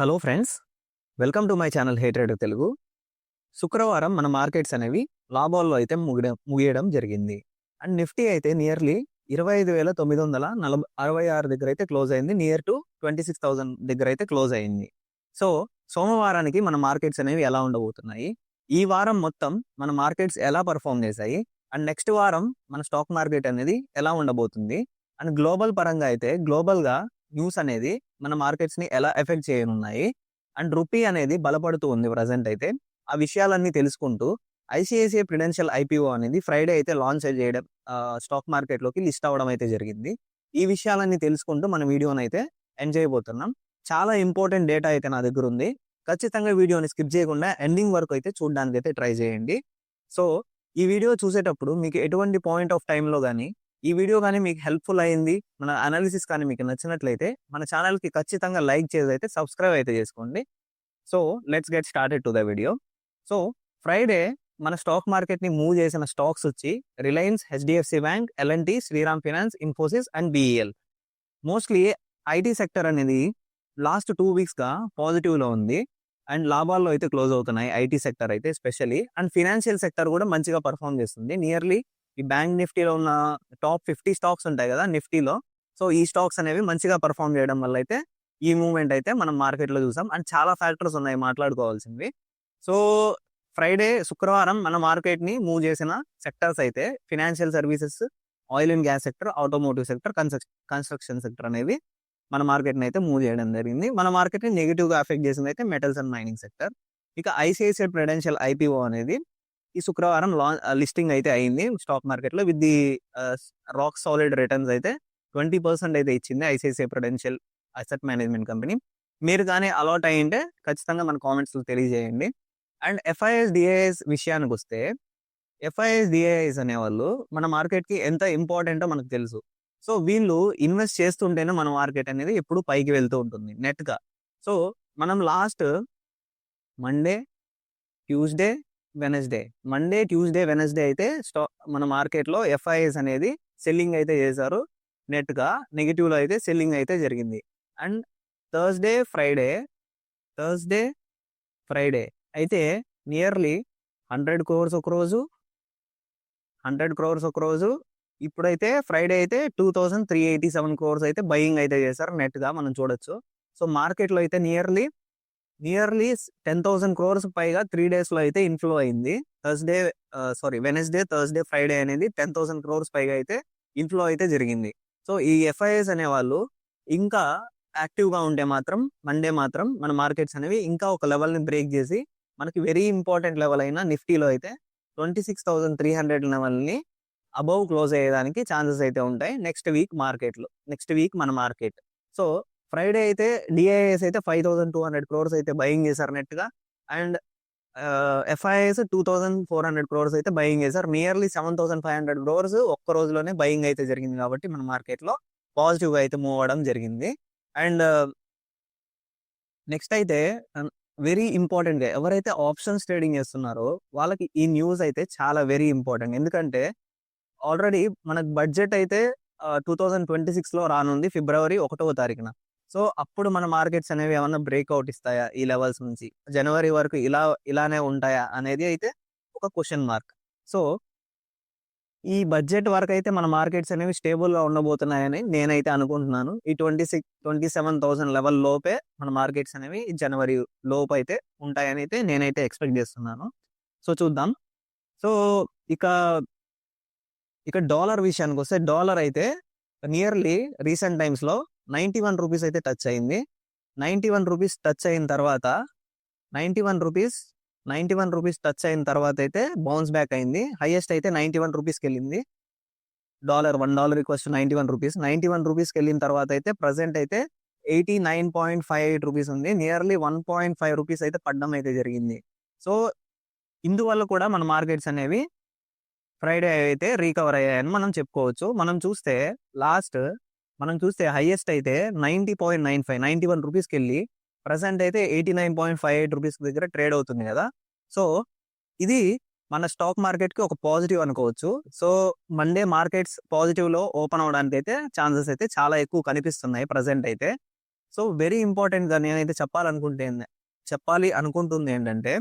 Hello friends welcome to my channel hated Telugu. శుక్రవారం మన markets అనేవి లాభాల్లో అయితే ముగియడం ముగియడం జరిగింది. అండ్ నిఫ్టీ అయితే నియర్లీ ఇరవై ఐదు వేల తొమ్మిది వందల నలభై అరవై ఆరు దగ్గర అయితే క్లోజ్ అయింది near to twenty six thousand దగ్గర అయితే క్లోజ్ అయింది. సో సోమవారానికి మన మార్కెట్స్ అనేవి ఎలా ఉండబోతున్నాయి? ఈ వారం మొత్తం మన మార్కెట్స్ ఎలా పర్ఫామ్ చేశాయి? అండ్ నెక్స్ట్ వారం మన స్టాక్ మార్కెట్ అనేది ఎలా ఉండబోతుంది? అండ్ గ్లోబల్ పరంగా అయితే గ్లోబల్గా న్యూస్ అనేది మన మార్కెట్స్ని ఎలా ఎఫెక్ట్ చేయనున్నాయి. అండ్ రూపీ అనేది బలపడుతూ ఉంది ప్రజెంట్ అయితే. ఆ విషయాలన్నీ తెలుసుకుంటూ ఐసిఐసిఐ ప్రిడెన్షియల్ ఐపీఓ అనేది ఫ్రైడే అయితే లాంచ్ చేయడం స్టాక్ మార్కెట్లోకి లిస్ట్ అవ్వడం అయితే జరిగింది. ఈ విషయాలన్నీ తెలుసుకుంటూ మన వీడియోని అయితే ఎంజాయ్ పోతున్నాం చాలా ఇంపార్టెంట్ డేటా అయితే నా దగ్గర ఉంది. ఖచ్చితంగా వీడియోని స్కిప్ చేయకుండా ఎండింగ్ వరకు అయితే చూడడానికి అయితే ట్రై చేయండి. సో ఈ వీడియో చూసేటప్పుడు మీకు ఎటువంటి పాయింట్ ఆఫ్ టైంలో కానీ ఈ వీడియో కానీ మీకు హెల్ప్ఫుల్ అయింది మన అనాలిసిస్ కానీ మీకు నచ్చినట్లయితే మన ఛానల్కి ఖచ్చితంగా లైక్ చేసి అయితే సబ్స్క్రైబ్ అయితే చేసుకోండి. So let's get started to the video. So Friday మన స్టాక్ మార్కెట్ని మూవ్ చేసిన స్టాక్స్ వచ్చి Reliance HDFC bank LNT Shriram finance Infosys and BEL. Mostly IT sector అనేది లాస్ట్ టూ వీక్స్గా పాజిటివ్లో ఉంది. అండ్ లాభాల్లో అయితే క్లోజ్ అవుతున్నాయి ఐటీ సెక్టర్ అయితే స్పెషల్లీ. అండ్ ఫినాన్షియల్ సెక్టర్ కూడా మంచిగా పర్ఫామ్ చేస్తుంది. నియర్లీ ఈ బ్యాంక్ నిఫ్టీలో ఉన్న టాప్ ఫిఫ్టీ స్టాక్స్ ఉంటాయి కదా నిఫ్టీలో. సో ఈ స్టాక్స్ అనేవి మంచిగా పర్ఫామ్ చేయడం వల్ల అయితే ఈ మూవ్మెంట్ అయితే మనం మార్కెట్లో చూసాం. అండ్ చాలా ఫ్యాక్టర్స్ ఉన్నాయి మాట్లాడుకోవాల్సినవి. సో ఫ్రైడే శుక్రవారం మన మార్కెట్ని మూవ్ చేసిన సెక్టర్స్ అయితే financial services oil and gas sector automotive sector construction sector అనేవి మన మార్కెట్ని అయితే మూవ్ చేయడం జరిగింది. మన మార్కెట్ని నెగిటివ్గా గా అఫెక్ట్ చేసింది అయితే మెటల్స్ అండ్ మైనింగ్ సెక్టర్ ఇక ఐసిఐసిఐ ప్రెడెన్షియల్ ఐపీఓ అనేది ఈ శుక్రవారం లాంచ్ లిస్టింగ్ అయితే అయింది. స్టాక్ మార్కెట్లో with the rock solid returns అయితే ట్వంటీ పర్సెంట్ అయితే ఇచ్చింది ICICI Prudential asset management company. మీరు కానీ అలాట్ అయ్యింటే ఖచ్చితంగా మన కామెంట్స్ తెలియజేయండి. అండ్ ఎఫ్ఐఎస్ డిఐఎస్ విషయానికి వస్తే ఎఫ్ఐఎస్ డిఐఎస్ అనేవాళ్ళు మన మార్కెట్కి ఎంత ఇంపార్టెంటో మనకు తెలుసు. సో వీళ్ళు ఇన్వెస్ట్ చేస్తుంటేనే మన మార్కెట్ అనేది ఎప్పుడు పైకి వెళ్తూ ఉంటుంది నెట్గా. సో మనం last Monday Tuesday Wednesday Monday Tuesday Wednesday అయితే స్టా మన మార్కెట్లో ఎఫ్ఐఎస్ అనేది సెల్లింగ్ అయితే చేశారు. నెట్గా నెగిటివ్లో అయితే సెల్లింగ్ అయితే జరిగింది. And Thursday Friday Thursday Friday అయితే నియర్లీ హండ్రెడ్ క్రోర్స్ ఒక రోజు హండ్రెడ్ క్రోర్స్ ఒక రోజు. ఇప్పుడైతే ఫ్రైడే అయితే two thousand three eighty seven crores అయితే బయింగ్ అయితే చేశారు. నెట్గా మనం చూడొచ్చు. సో మార్కెట్లో అయితే nearly nearly ten thousand crores పైగా త్రీ డేస్లో అయితే ఇన్ఫ్లో అయింది. Thursday sorry Wednesday Thursday Friday అనేది టెన్ థౌసండ్ క్రోర్స్ పైగా అయితే ఇన్ఫ్లో అయితే జరిగింది. సో ఈ ఎఫ్ఐఎస్ అనే వాళ్ళు ఇంకా యాక్టివ్గా ఉంటే మాత్రం మండే మాత్రం మన మార్కెట్స్ అనేవి ఇంకా ఒక లెవెల్ని బ్రేక్ చేసి మనకి వెరీ ఇంపార్టెంట్ లెవెల్ అయిన నిఫ్టీలో అయితే twenty six thousand three hundred లెవెల్ని అబౌవ్ క్లోజ్ అయ్యేదానికి ఛాన్సెస్ అయితే ఉంటాయి నెక్స్ట్ వీక్ మార్కెట్లో నెక్స్ట్ వీక్ మన మార్కెట్ సో ఫ్రైడే అయితే డిఐఎస్ అయితే five thousand two hundred crores అయితే బయింగ్ చేశారు నెట్గా. And FIIs two thousand four hundred crores అయితే బయింగ్ చేశారు. Nearly seven thousand five hundred crores ఒక్క రోజులోనే బయింగ్ అయితే జరిగింది కాబట్టి మన మార్కెట్లో పాజిటివ్గా అయితే మూవ్ అవ్వడం జరిగింది. అండ్ నెక్స్ట్ uh, అయితే uh, వెరీ ఇంపార్టెంట్గా ఎవరైతే ఆప్షన్స్ ట్రేడింగ్ చేస్తున్నారో వాళ్ళకి ఈ న్యూస్ అయితే చాలా వెరీ ఇంపార్టెంట్ ఎందుకంటే ఆల్రెడీ మనకు బడ్జెట్ అయితే టూ థౌజండ్ ట్వంటీ సిక్స్లో రానుంది ఫిబ్రవరి ఒకటవ తారీఖున. సో అప్పుడు మన మార్కెట్స్ అనేవి ఏమన్నా బ్రేక్అవుట్ ఇస్తాయా? ఈ లెవెల్స్ నుంచి. జనవరి వరకు ఇలా ఇలానే ఉంటాయా? అనేది అయితే ఒక క్వశ్చన్ మార్క్. సో ఈ బడ్జెట్ వరకు అయితే మన మార్కెట్స్ అనేవి స్టేబుల్గా ఉండబోతున్నాయని నేనైతే అనుకుంటున్నాను. ఈ twenty six twenty seven thousand level లోపే మన మార్కెట్స్ అనేవి జనవరి లోపు అయితే ఉంటాయని అయితే నేనైతే ఎక్స్పెక్ట్ చేస్తున్నాను. సో చూద్దాం. సో ఇక ఇక డాలర్ విషయానికి వస్తే డాలర్ అయితే నియర్లీ రీసెంట్ టైమ్స్లో నైంటీ వన్ రూపీస్ అయితే టచ్ అయింది. నైంటీ వన్ రూపీస్ టచ్ అయిన తర్వాత ninety one rupees ninety one rupees touch అయిన తర్వాత అయితే బౌన్స్ బ్యాక్ అయింది. హైయెస్ట్ అయితే నైంటీ వన్ రూపీస్కి వెళ్ళింది. Dollar one dollar equals ninety one rupees. Ninety one రూపీస్కి వెళ్ళిన తర్వాత అయితే ప్రజెంట్ అయితే eighty nine point five eight rupees ఉంది. Nearly one point five rupees అయితే పడ్డం అయితే జరిగింది. సో ఇందువల్ల కూడా మన మార్కెట్స్ అనేవి ఫ్రైడే అయితే రీకవర్ అయ్యాయని మనం చెప్పుకోవచ్చు. మనం చూస్తే లాస్ట్ మనం చూస్తే హైయెస్ట్ అయితే ninety point nine five ninety one రూపీస్కి వెళ్ళి ప్రజెంట్ అయితే eighty nine point five eight rupees దగ్గర ట్రేడ్ అవుతుంది కదా. సో ఇది మన స్టాక్ మార్కెట్కి ఒక పాజిటివ్ అనుకోవచ్చు. సో మండే మార్కెట్స్ పాజిటివ్లో ఓపెన్ అవడానికి అయితే ఛాన్సెస్ అయితే చాలా ఎక్కువ కనిపిస్తున్నాయి ప్రజెంట్ అయితే. సో వెరీ ఇంపార్టెంట్గా నేనైతే చెప్పాలనుకుంటే చెప్పాలి అనుకుంటుంది ఏంటంటే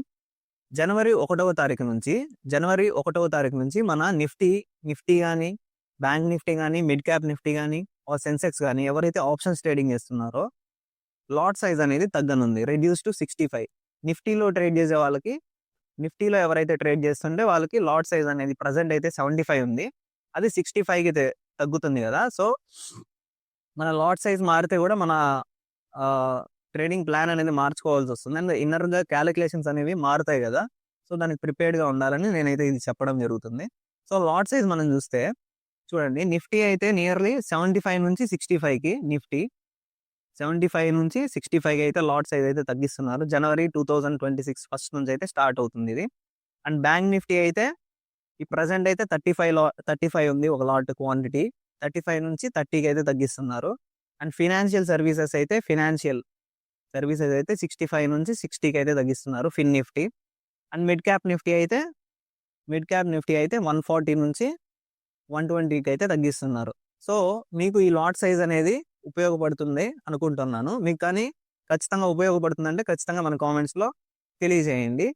జనవరి ఒకటవ తారీఖు నుంచి జనవరి ఒకటవ తారీఖు నుంచి మన నిఫ్టీ నిఫ్టీ కానీ బ్యాంక్ నిఫ్టీ కానీ మిడ్ క్యాప్ నిఫ్టీ కానీ సెన్సెక్స్ కానీ ఎవరైతే ఆప్షన్స్ ట్రేడింగ్ చేస్తున్నారో లాట్ సైజ్ అనేది తగ్గనుంది. Reduce to sixty five. నిఫ్టీలో ట్రేడ్ చేసే వాళ్ళకి నిఫ్టీలో ఎవరైతే ట్రేడ్ చేస్తుంటే వాళ్ళకి లాట్ సైజ్ అనేది ప్రజెంట్ అయితే సెవెంటీ ఫైవ్ ఉంది. అది సిక్స్టీ ఫైవ్కి తగ్గుతుంది కదా. సో మన లాట్ సైజ్ మారితే కూడా మన ట్రేడింగ్ ప్లాన్ అనేది మార్చుకోవాల్సి వస్తుంది. అండ్ ఇన్నర్గా క్యాలిక్యులేషన్స్ అనేవి మారుతాయి కదా. సో దానికి ప్రిపేర్డ్గా ఉండాలని నేనైతే ఇది చెప్పడం జరుగుతుంది. సో లాట్ సైజ్ మనం చూస్తే చూడండి నిఫ్టీ అయితే నియర్లీ సెవెంటీ ఫైవ్ నుంచి సిక్స్టీ ఫైవ్కి నిఫ్టీ. సెవెంటీ ఫైవ్ నుంచి సిక్స్టీ ఫైవ్ అయితే లాట్ సైజ్ అయితే తగ్గిస్తున్నారు. January two thousand twenty six first నుంచి అయితే స్టార్ట్ అవుతుంది ఇది. అండ్ బ్యాంక్ నిఫ్టీ అయితే ఈ ప్రజెంట్ అయితే థర్టీ ఫైవ్ లా థర్టీ ఫైవ్ ఉంది ఒక లాట్ క్వాంటిటీ. థర్టీ ఫైవ్ నుంచి థర్టీకి అయితే తగ్గిస్తున్నారు. అండ్ ఫినాన్షియల్ సర్వీసెస్ అయితే ఫినాన్షియల్ సర్వీసెస్ అయితే సిక్స్టీ ఫైవ్ నుంచి సిక్స్టీకి అయితే తగ్గిస్తున్నారు Fin Nifty. And mid cap Nifty అయితే మిడ్ క్యాప్ నిఫ్టీ అయితే వన్ ఫార్టీ నుంచి వన్ ట్వంటీకి అయితే తగ్గిస్తున్నారు. సో మీకు ఈ లాట్ సైజ్ అనేది ఉపయోగపడుతుంది అనుకుంటున్నాను. మీకు కానీ ఖచ్చితంగా ఉపయోగపడుతుందంటే ఖచ్చితంగా మన కామెంట్స్లో తెలియజేయండి.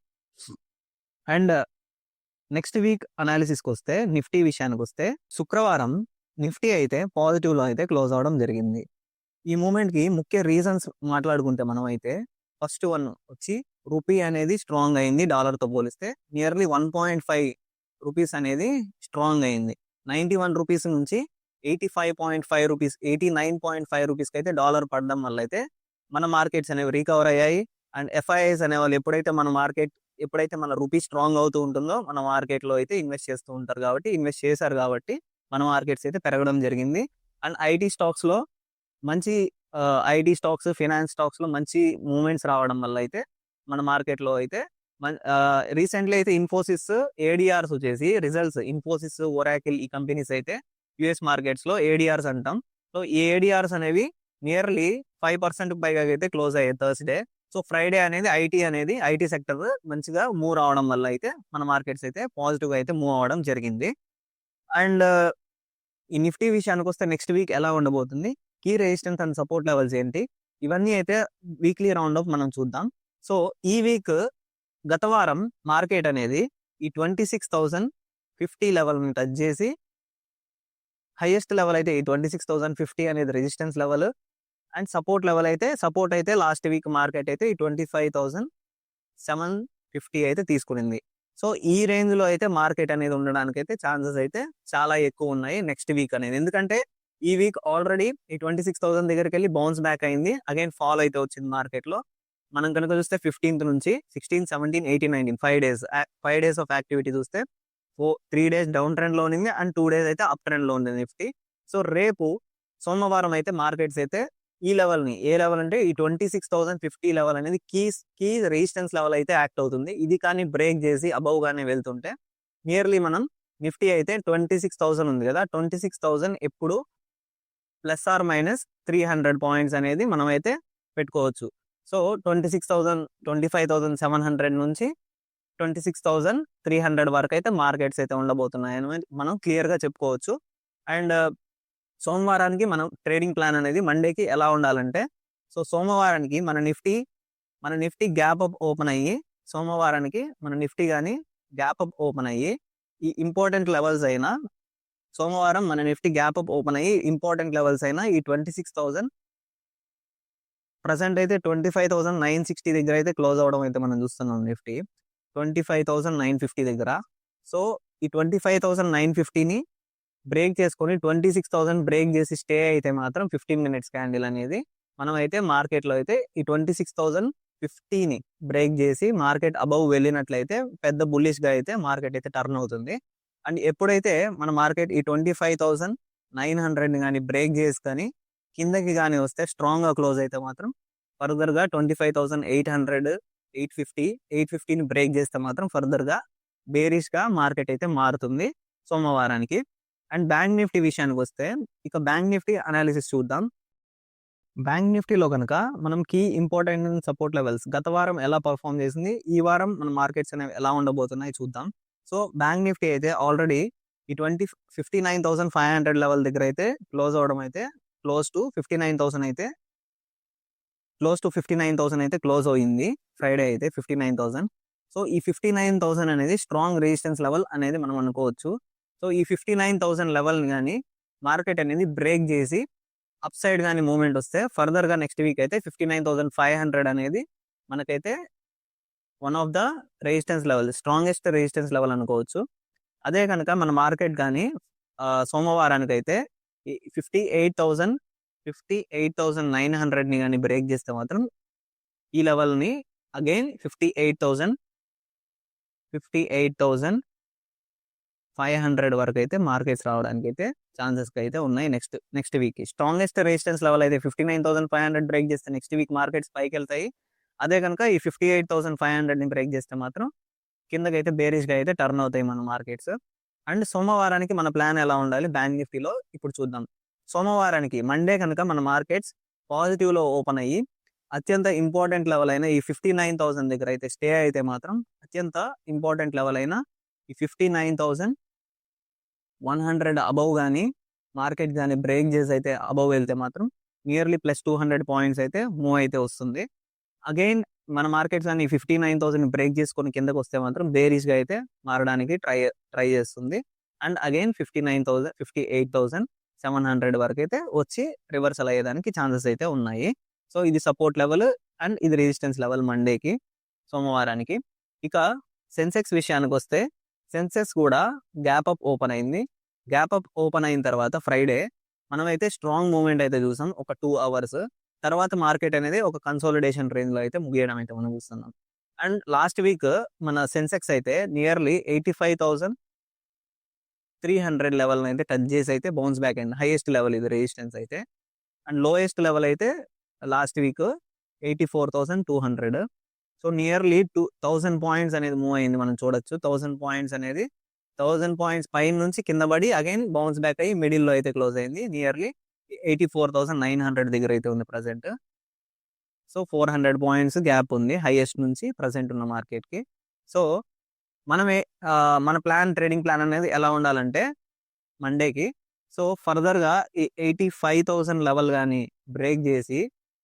అండ్ నెక్స్ట్ వీక్ అనాలిసిస్కి వస్తే నిఫ్టీ విషయానికి వస్తే శుక్రవారం నిఫ్టీ అయితే పాజిటివ్లో అయితే క్లోజ్ అవడం జరిగింది. ఈ మూమెంట్కి ముఖ్య రీజన్స్ మాట్లాడుకుంటే మనం అయితే ఫస్ట్ వన్ వచ్చి రూపీ అనేది స్ట్రాంగ్ అయింది డాలర్తో పోలిస్తే nearly one point five rupees అనేది స్ట్రాంగ్ అయింది. నైంటీ వన్ రూపీస్ నుంచి eighty five point five rupees eighty nine point five రూపీస్కి అయితే డాలర్ పడడం వల్ల అయితే మన మార్కెట్స్ అనేవి రీకవర్ అయ్యాయి. అండ్ ఎఫ్ఐఐస్ అనే వాళ్ళు ఎప్పుడైతే మన మార్కెట్ ఎప్పుడైతే మన రూపీ స్ట్రాంగ్ అవుతూ ఉంటుందో మన మార్కెట్లో అయితే ఇన్వెస్ట్ చేస్తూ ఉంటారు కాబట్టి ఇన్వెస్ట్ చేశారు కాబట్టి మన మార్కెట్స్ అయితే పెరగడం జరిగింది. అండ్ ఐటీ స్టాక్స్లో మంచి ఐటీ స్టాక్స్ ఫినాన్స్ స్టాక్స్లో మంచి మూమెంట్స్ రావడం వల్ల అయితే మన మార్కెట్లో అయితే రీసెంట్లీ అయితే ఇన్ఫోసిస్ ఏడిఆర్స్ వచ్చేసి రిజల్ట్స్. ఇన్ఫోసిస్ ఒరాకిల్ ఈ కంపెనీస్ అయితే యుఎస్ మార్కెట్స్లో ఏడిఆర్స్ అంటాం. సో ఈ ఏడిఆర్స్ అనేవి నియర్లీ ఫైవ్ పర్సెంట్ పైగా అయితే క్లోజ్ అయ్యాయి థర్స్డే. సో ఫ్రైడే అనేది ఐటీ అనేది ఐటీ సెక్టర్ మంచిగా మూవ్ అవడం వల్ల అయితే మన మార్కెట్స్ అయితే పాజిటివ్గా అయితే మూవ్ అవ్వడం జరిగింది. అండ్ ఈ నిఫ్టీ విషయానికి వస్తే నెక్స్ట్ వీక్ ఎలా ఉండబోతుంది? Key resistance and support levels ఏంటి? ఇవన్నీ అయితే వీక్లీ రౌండ్ అప్ మనం చూద్దాం. సో ఈ వీక్ గత వారం మార్కెట్ అనేది ఈ ట్వంటీ సిక్స్ థౌజండ్ ఫిఫ్టీ లెవెల్ని టచ్ చేసి హైయెస్ట్ లెవెల్ అయితే ఈ ట్వంటీ సిక్స్ థౌజండ్ ఫిఫ్టీ అనేది resistance level. And support level అయితే సపోర్ట్ అయితే లాస్ట్ వీక్ మార్కెట్ అయితే ఈ twenty five thousand seven fifty అయితే తీసుకునింది. సో ఈ రేంజ్లో అయితే మార్కెట్ అనేది ఉండడానికి అయితే ఛాన్సెస్ అయితే చాలా ఎక్కువ ఉన్నాయి నెక్స్ట్ వీక్ అనేది. ఎందుకంటే ఈ వీక్ ఆల్రెడీ ఈ ట్వంటీ సిక్స్ థౌసండ్ దగ్గరికి వెళ్ళి బౌన్స్ బ్యాక్ అయింది. అగైన్ ఫాల్ అయితే వచ్చింది మార్కెట్లో. మనం కనుక చూస్తే ఫిఫ్టీన్త్ నుంచి sixteen seventeen eighteen nineteen five days five days of activity చూస్తే ఫోర్ త్రీ డేస్ డౌన్ ట్రెండ్లో ఉంది అండ్ టూ డేస్ అయితే అప్ ట్రెండ్లో ఉంది నిఫ్టీ సో రేపు సోమవారం అయితే మార్కెట్స్ అయితే ఈ లెవెల్ని ఏ లెవెల్ అంటే ఈ twenty six thousand fifty level అనేది కీస్ కీ రెసిస్టెన్స్ లెవెల్ అయితే యాక్ట్ అవుతుంది. ఇది కానీ బ్రేక్ చేసి అబౌవ్ గానే వెళ్తుంటే నియర్లీ మనం నిఫ్టీ అయితే ట్వంటీ సిక్స్ థౌసండ్ ఉంది కదా ట్వంటీ సిక్స్ థౌసండ్ ఎప్పుడు plus or minus three hundred points అనేది మనం అయితే పెట్టుకోవచ్చు. So twenty six thousand twenty five thousand seven hundred నుంచి twenty six thousand three hundred వరకు అయితే మార్కెట్స్ అయితే ఉండబోతున్నాయి అని మనం క్లియర్గా చెప్పుకోవచ్చు. అండ్ సోమవారానికి మనం ట్రేడింగ్ ప్లాన్ అనేది మండేకి ఎలా ఉండాలంటే సో సోమవారానికి మన నిఫ్టీ మన నిఫ్టీ గ్యాప్ అప్ ఓపెన్ అయ్యి సోమవారానికి మన నిఫ్టీ కానీ గ్యాప్ అప్ ఓపెన్ అయ్యి ఈ ఇంపార్టెంట్ లెవెల్స్ అయినా సోమవారం మన నిఫ్టీ గ్యాప్ అప్ ఓపెన్ అయ్యి ఇంపార్టెంట్ లెవెల్స్ అయినా ఈ ట్వంటీ సిక్స్ థౌసండ్ ప్రజెంట్ అయితే twenty five thousand nine sixty దగ్గర అయితే క్లోజ్ అవడం అయితే మనం చూస్తున్నాం Nifty. Twenty five thousand nine fifty దగ్గర. సో ఈ ట్వంటీ ఫైవ్ థౌసండ్ నైన్ ఫిఫ్టీని బ్రేక్ చేసుకొని ట్వంటీ సిక్స్ థౌసండ్ బ్రేక్ చేసి స్టే అయితే మాత్రం ఫిఫ్టీన్ మినిట్స్ క్యాండిల్ అనేది మనం అయితే మార్కెట్లో అయితే ఈ ట్వంటీ సిక్స్ థౌసండ్ ఫిఫ్టీని బ్రేక్ చేసి మార్కెట్ అబవ్ వెళ్ళినట్లయితే పెద్ద బుల్లిష్గా అయితే మార్కెట్ అయితే టర్న్ అవుతుంది. అండ్ ఎప్పుడైతే మన మార్కెట్ ఈ ట్వంటీ ఫైవ్ థౌసండ్ నైన్ హండ్రెడ్ని కానీ బ్రేక్ చేసి కానీ కిందకి కానీ వస్తే స్ట్రాంగ్గా క్లోజ్ అయితే మాత్రం ఫర్దర్గా twenty five thousand eight hundred eight fifty eight ఫిఫ్టీని break చేస్తే మాత్రం ఫర్దర్గా బేరిష్గా మార్కెట్ అయితే మారుతుంది సోమవారానికి. అండ్ బ్యాంక్ నిఫ్టీ విషయానికి వస్తే ఇక బ్యాంక్ నిఫ్టీ అనాలిసిస్ చూద్దాం. బ్యాంక్ నిఫ్టీలో కనుక మనం కీ ఇంపార్టెంట్ సపోర్ట్ లెవెల్స్ గత వారం ఎలా పర్ఫామ్ చేసింది ఈ వారం మన మార్కెట్స్ అనేవి ఎలా ఉండబోతున్నాయి చూద్దాం. సో బ్యాంక్ నిఫ్టీ అయితే ఆల్రెడీ ఈ twenty fifty nine thousand five hundred level దగ్గర అయితే క్లోజ్ అవడం అయితే close to fifty nine thousand అయితే. Close to fifty nine thousand అయితే క్లోజ్ అయింది. ఫ్రైడే అయితే ఫిఫ్టీ నైన్ థౌసండ్. సో ఈ ఫిఫ్టీ నైన్ థౌసండ్ అనేది స్ట్రాంగ్ రెసిస్టెన్స్ లెవెల్ అనేది మనం అనుకోవచ్చు. సో ఈ ఫిఫ్టీ నైన్ థౌసండ్ లెవెల్ కానీ మార్కెట్ అనేది బ్రేక్ చేసి అప్ సైడ్ కానీ మూమెంట్ వస్తే ఫర్దర్గా నెక్స్ట్ వీక్ అయితే fifty nine thousand five hundred అనేది మనకైతే one of the resistance level strongest resistance level అనుకోవచ్చు. అదే కనుక మన మార్కెట్ కానీ సోమవారానికి అయితే fifty eight thousand fifty eight thousand nine హండ్రెడ్ని కానీ బ్రేక్ చేస్తే మాత్రం ఈ లెవెల్ని again fifty eight thousand fifty eight thousand five hundred వరకు అయితే మార్కెట్స్ రావడానికి అయితే ఛాన్సెస్ అయితే ఉన్నాయి next next week. Strongest resistance level అయితే fifty nine thousand five hundred break చేస్తే నెక్స్ట్ వీక్ మార్కెట్స్ పైకి వెళ్తాయి అదే కనుక ఈ ఫిఫ్టీ ఎయిట్ థౌసండ్ ఫైవ్ హండ్రెడ్ని బ్రేక్ చేస్తే మాత్రం కిందకైతే బేరిష్గా అయితే టర్న్ అవుతాయి మన మార్కెట్స్. అండ్ సోమవారానికి మన ప్లాన్ ఎలా ఉండాలి? బ్యాంక్ నిఫ్టీలో ఇప్పుడు చూద్దాం. సోమవారానికి మండే కనుక మన మార్కెట్స్ పాజిటివ్లో ఓపెన్ అయ్యి అత్యంత ఇంపార్టెంట్ లెవెల్ అయిన ఈ ఫిఫ్టీ నైన్ థౌసండ్ దగ్గర అయితే స్టే అయితే మాత్రం అత్యంత ఇంపార్టెంట్ లెవెల్ అయిన ఈ fifty nine thousand one hundred above కానీ మార్కెట్ కానీ బ్రేక్ చేసి అయితే అబవ్ వెళ్తే మాత్రం nearly plus two hundred points అయితే మూవ్ అయితే వస్తుంది. అగైన్ మన మార్కెట్స్ అన్ని ఫిఫ్టీ నైన్ థౌసండ్ బ్రేక్ చేసుకొని కిందకు వస్తే మాత్రం బేరీస్గా అయితే మారడానికి ట్రై ట్రై చేస్తుంది. And again fifty nine thousand fifty eight thousand seven hundred వరకు అయితే వచ్చి రివర్సల్ అయ్యేదానికి ఛాన్సెస్ అయితే ఉన్నాయి. సో ఇది సపోర్ట్ లెవెల్ అండ్ ఇది రెసిస్టెన్స్ లెవెల్ మండేకి సోమవారానికి. ఇక సెన్సెక్స్ విషయానికి వస్తే సెన్సెక్స్ కూడా గ్యాప్ అప్ ఓపెన్ అయింది. గ్యాప్ అప్ ఓపెన్ అయిన తర్వాత ఫ్రైడే మనమైతే స్ట్రాంగ్ మూమెంట్ అయితే చూసాం. ఒక టూ అవర్స్ తర్వాత మార్కెట్ అనేది ఒక కన్సోలిడేషన్ రేంజ్లో అయితే ముగియడం అయితే మనం చూస్తున్నాం. అండ్ లాస్ట్ వీక్ మన సెన్సెక్స్ అయితే nearly eighty five thousand three hundred level అయితే టచ్ చేసి అయితే బౌన్స్ బ్యాక్ అయింది. హైయెస్ట్ లెవెల్ ఇది రెసిస్టెన్స్ అయితే. అండ్ లోయెస్ట్ లెవెల్ అయితే last week eighty four thousand two hundred so nearly two thousand points అనేది మూవ్ అయింది మనం చూడొచ్చు. థౌసండ్ పాయింట్స్ అనేది థౌసండ్ పాయింట్స్ పైన నుంచి కింద పడి అగైన్ బౌన్స్ బ్యాక్ అయ్యి మిడిల్లో అయితే క్లోజ్ అయింది. Nearly eighty four thousand nine hundred దగ్గర అయితే ఉంది present. So four hundred points gap ఉంది హైయెస్ట్ నుంచి ప్రజెంట్ ఉన్న మార్కెట్కి. సో మనమే మన ప్లాన్ ట్రేడింగ్ ప్లాన్ అనేది ఎలా ఉండాలంటే మండేకి. సో ఫర్దర్గా ఈ ఎయిటీ ఫైవ్ థౌసండ్ లెవెల్ కానీ బ్రేక్ చేసి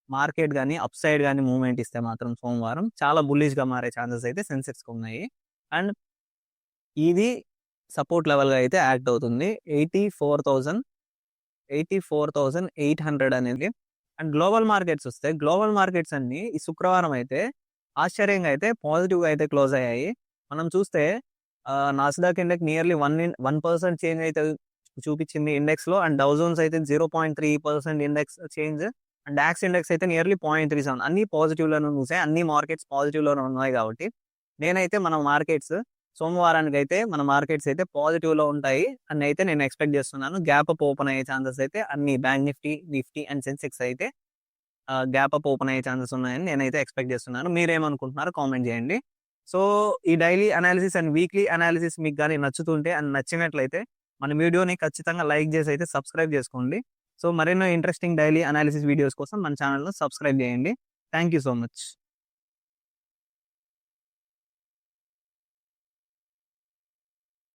మార్కెట్ కానీ అప్ సైడ్ కానీ మూవ్మెంట్ ఇస్తే మాత్రం సోమవారం చాలా బుల్లిష్గా మారే ఛాన్సెస్ అయితే సెన్సెక్స్కి ఉన్నాయి. అండ్ ఇది సపోర్ట్ లెవెల్గా అయితే యాక్ట్ అవుతుంది. Eighty four thousand eighty four thousand eight hundred అనేది. అండ్ గ్లోబల్ మార్కెట్స్ వస్తే గ్లోబల్ మార్కెట్స్ అన్ని ఈ శుక్రవారం అయితే ఆశ్చర్యంగా అయితే పాజిటివ్గా అయితే క్లోజ్ అయ్యాయి. మనం చూస్తే Nasdaq index nearly one one percent change అయితే చూపించింది ఇండెక్స్లో. అండ్ డౌజోన్స్ అయితే zero point three percent index change. And DAX index అయితే నియర్లీ పాయింట్ త్రీ సెవెన్. అన్ని పాజిటివ్లోనే చూసాయి అన్ని మార్కెట్స్ పాజిటివ్లోనే ఉన్నాయి కాబట్టి నేనైతే మన మార్కెట్స్ సోమవారానికి అయితే మన మార్కెట్స్ అయితే పాజిటివ్లో ఉంటాయి. అని అయితే నేను ఎక్స్పెక్ట్ చేస్తున్నాను. గ్యాప్ అప్ ఓపెన్ అయ్యే ఛాన్సెస్ అయితే అన్ని bank Nifty Nifty and Sensex అయితే గ్యాప్ అప్ ఓపెన్ అయ్యే ఛాన్సెస్ ఉన్నాయని నేనైతే ఎక్స్పెక్ట్ చేస్తున్నాను. మీరేమనుకుంటున్నారో కామెంట్ చేయండి. సో ఈ daily analysis and weekly analysis మీకు కానీ నచ్చుతుంటే అండ్ నచ్చినట్లయితే మన వీడియోని ఖచ్చితంగా లైక్ చేసి అయితే సబ్స్క్రైబ్ చేసుకోండి. సో మరెన్నో ఇంట్రెస్టింగ్ డైలీ అనాలిసిస్ వీడియోస్ కోసం మన ఛానల్ను సబ్స్క్రైబ్ చేయండి. Thank you so much.